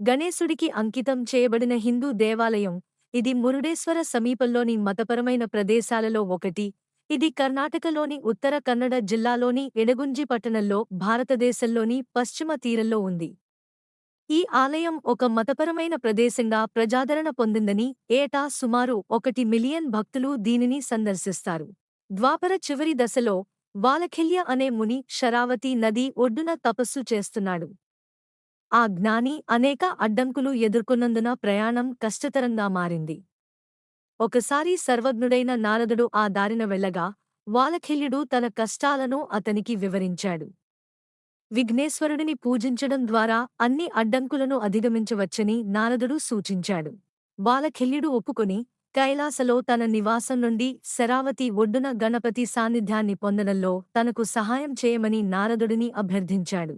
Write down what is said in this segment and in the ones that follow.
గణేశుడికి అంకితం చేయబడిన హిందూ దేవాలయం ఇది మురుడేశ్వర సమీపంలోని మతపరమైన ప్రదేశాలలో ఒకటి. ఇది కర్ణాటకలోని ఉత్తర కన్నడ జిల్లాలోని ఎడగుంజి పట్టణంలో భారతదేశంలోని పశ్చిమ తీరంలో ఉంది. ఈ ఆలయం ఒక మతపరమైన ప్రదేశంగా ప్రజాదరణ పొందిందని ఏటా సుమారు ఒకటి మిలియన్ భక్తులు దీనిని సందర్శిస్తారు. ద్వాపర చివరి దశలో వాలఖిల్య అనే ముని శరావతి నది ఒడ్డున తపస్సు చేస్తున్నాడు. ఆ జ్ఞాని అనేక అడ్డంకులు ఎదుర్కొన్నందున ప్రయాణం కష్టతరంగా మారింది. ఒకసారి సర్వజ్ఞుడైన నారదుడు ఆ దారిన వెళ్ళగా వాలఖిల్యుడు తన కష్టాలను అతనికి వివరించాడు. విఘ్నేశ్వరుడిని పూజించడం ద్వారా అన్ని అడ్డంకులను అధిగమించవచ్చని నారదుడు సూచించాడు. బాలఖిల్యుడు ఒప్పుకొని కైలాసలో తన నివాసం నుండి శరావతి ఒడ్డున గణపతి సాన్నిధ్యాన్ని పొందడంలో తనకు సహాయం చేయమని నారదుడిని అభ్యర్థించాడు.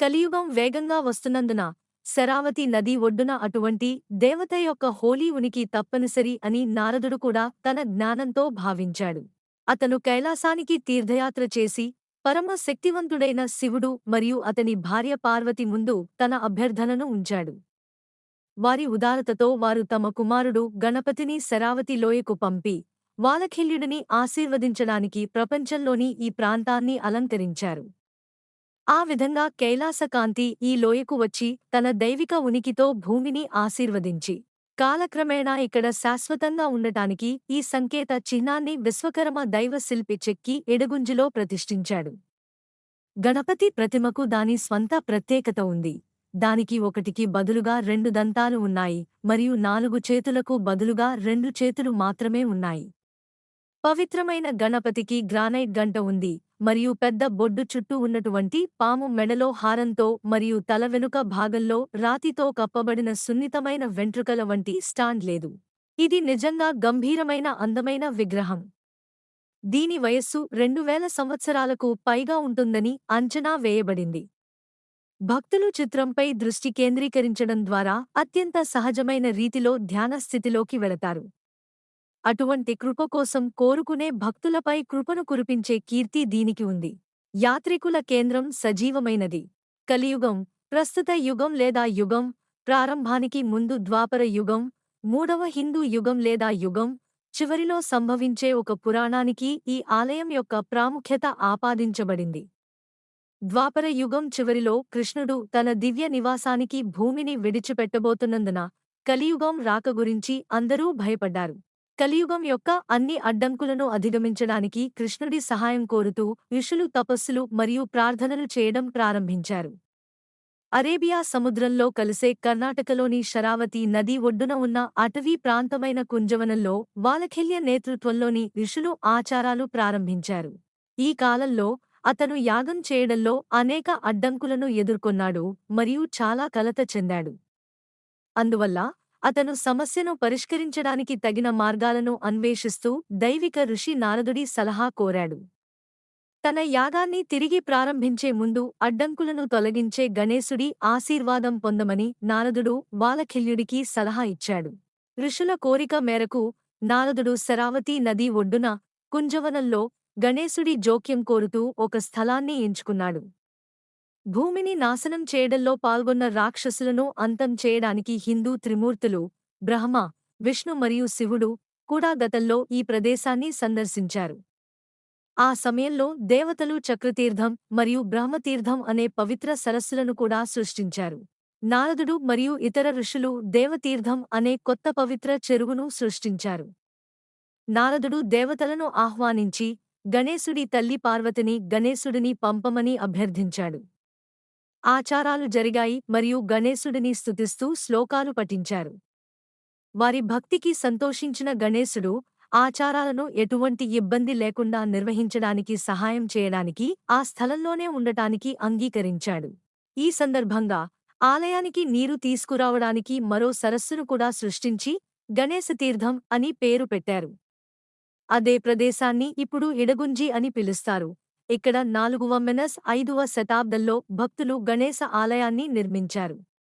కలియుగం వేగంగా వస్తున్నందున శరావతి నది ఒడ్డున అటువంటి దేవత యొక్క హోలీ ఉనికి తప్పనిసరి అని నారదుడు కూడా తన జ్ఞానంతో భావించాడు. అతను కైలాసానికి తీర్థయాత్ర చేసి పరమ శక్తివంతుడైన శివుడు మరియు అతని భార్య పార్వతి ముందు తన అభ్యర్థనను ఉంచాడు. వారి ఉదారతతో వారు తమ కుమారుడు గణపతిని శరావతి లోయకు పంపి వాలఖిల్యుడిని ఆశీర్వదించడానికి ప్రపంచంలోని ఈ ప్రాంతాన్ని అలంకరించారు. ఆ విధంగా కైలాసకాంతి ఈ లోయకు వచ్చి తన దైవిక ఉనికితో భూమిని ఆశీర్వదించి. కాలక్రమేణా ఇక్కడ శాశ్వతంగా ఉండటానికి ఈ సంకేత చిహ్నాన్ని విశ్వకర్మ దైవ శిల్పి చెక్కి ఎడగుంజిలో ప్రతిష్ఠించాడు. గణపతి ప్రతిమకు దాని స్వంత ప్రత్యేకత ఉంది. దానికి ఒకటికి బదులుగా రెండు దంతాలు ఉన్నాయి మరియు నాలుగు చేతులకు బదులుగా రెండు చేతులు మాత్రమే ఉన్నాయి. పవిత్రమైన గణపతికి గ్రానైట్ గంట ఉంది మరియు పెద్ద బొడ్డు చుట్టూ ఉన్నటువంటి పాము మెడలో హారంతో మరియు తల వెనుక భాగంలో రాతితో కప్పబడిన సున్నితమైన వెంట్రుకల వంటి స్టాండ్ లేదు. ఇది నిజంగా గంభీరమైన అందమైన విగ్రహం. దీని వయస్సు రెండు వేల సంవత్సరాలకు పైగా ఉంటుందని అంచనా వేయబడింది. భక్తులు చిత్రంపై దృష్టి కేంద్రీకరించడం ద్వారా అత్యంత సహజమైన రీతిలో ధ్యాన స్థితిలోకి వెళతారు. అటువంటి కృప కోసం కోరుకునే భక్తులపై కృపను కురిపించే కీర్తి దీనికి ఉంది. యాత్రికుల కేంద్రం సజీవమైనది. కలియుగం ప్రస్తుత యుగం లేదా యుగం ప్రారంభానికి ముందు ద్వాపర యుగం మూడవ హిందూ యుగం లేదా యుగం చివరిలో సంభవించే ఒక పురాణానికి ఈ ఆలయం యొక్క ప్రాముఖ్యత ఆపాదించబడింది. ద్వాపర యుగం చివరిలో కృష్ణుడు తన దివ్య నివాసానికి భూమిని విడిచిపెట్టబోతున్నందున కలియుగం రాక గురించి అందరూ భయపడ్డారు. కలియుగం యొక్క అన్ని అడ్డంకులను అధిగమించడానికి కృష్ణుడి సహాయం కోరుతూ ఋషులు తపస్సులు మరియు ప్రార్థనలు చేయడం ప్రారంభించారు. అరేబియా సముద్రంలో కలిసే కర్ణాటకలోని శరావతి నది ఒడ్డున ఉన్న అటవీ ప్రాంతమైన కుంజవనంలో వాలఖిల్య నేతృత్వంలోని ఋషులు ఆచారాలు ప్రారంభించారు. ఈ కాలంలో అతను యాగం చేయడంలో అనేక అడ్డంకులను ఎదుర్కొన్నాడు మరియు చాలా కలత చెందాడు. అందువల్ల అతను సమస్యను పరిష్కరించడానికి తగిన మార్గాలను అన్వేషిస్తూ దైవిక ఋషి నారదుడి సలహా కోరాడు. తన యాగాన్ని తిరిగి ప్రారంభించే ముందు అడ్డంకులను తొలగించే గణేశుడి ఆశీర్వాదం పొందమని నారదుడు వాలఖిల్యుడికి సలహా ఇచ్చాడు. ఋషుల కోరిక మేరకు నారదుడు శరావతి నది ఒడ్డున కుంజవనంలో గణేశుడి జోక్యం కోరుతూ ఒక స్థలాన్ని ఎంచుకున్నాడు. భూమిని నాశనం చేయడంలో పాల్గొన్న రాక్షసులను అంతం చేయడానికి హిందూ త్రిమూర్తులు బ్రహ్మ విష్ణు మరియు శివుడు కూడా గతంలో ఈ ప్రదేశాన్ని సందర్శించారు. ఆ సమయంలో దేవతలు చక్రతీర్థం మరియు బ్రహ్మతీర్థం అనే పవిత్ర సరస్సులను కూడా సృష్టించారు. నారదుడు మరియు ఇతర ఋషులు దేవతీర్థం అనే కొత్త పవిత్ర చెరువును సృష్టించారు. నారదుడు దేవతలను ఆహ్వానించి గణేశుడి తల్లి పార్వతిని గణేశుడిని పంపమని అభ్యర్థించాడు. ఆచారాలు జరిగాయి మరియు గణేశుడిని స్తుతిస్తూ శ్లోకాలు పఠించారు. వారి భక్తికి సంతోషించిన గణేశుడు ఆచారాలను ఎటువంటి ఇబ్బంది లేకుండా నిర్వహించడానికి సహాయం చేయడానికి ఆ స్థలంలోనే ఉండటానికి అంగీకరించాడు. ఈ సందర్భంగా ఆలయానికి నీరు తీసుకురావడానికి మరో సరస్సును కూడా సృష్టించి గణేశతీర్థం అని పేరు పెట్టారు. అదే ప్రదేశాన్ని ఇప్పుడు ఇడగుంజి అని పిలుస్తారు. ఇక్కడ నాలుగువ మెనస్ ఐదువ శతాబ్దంలో భక్తులు గణేశ ఆలయాన్ని నిర్మించారు.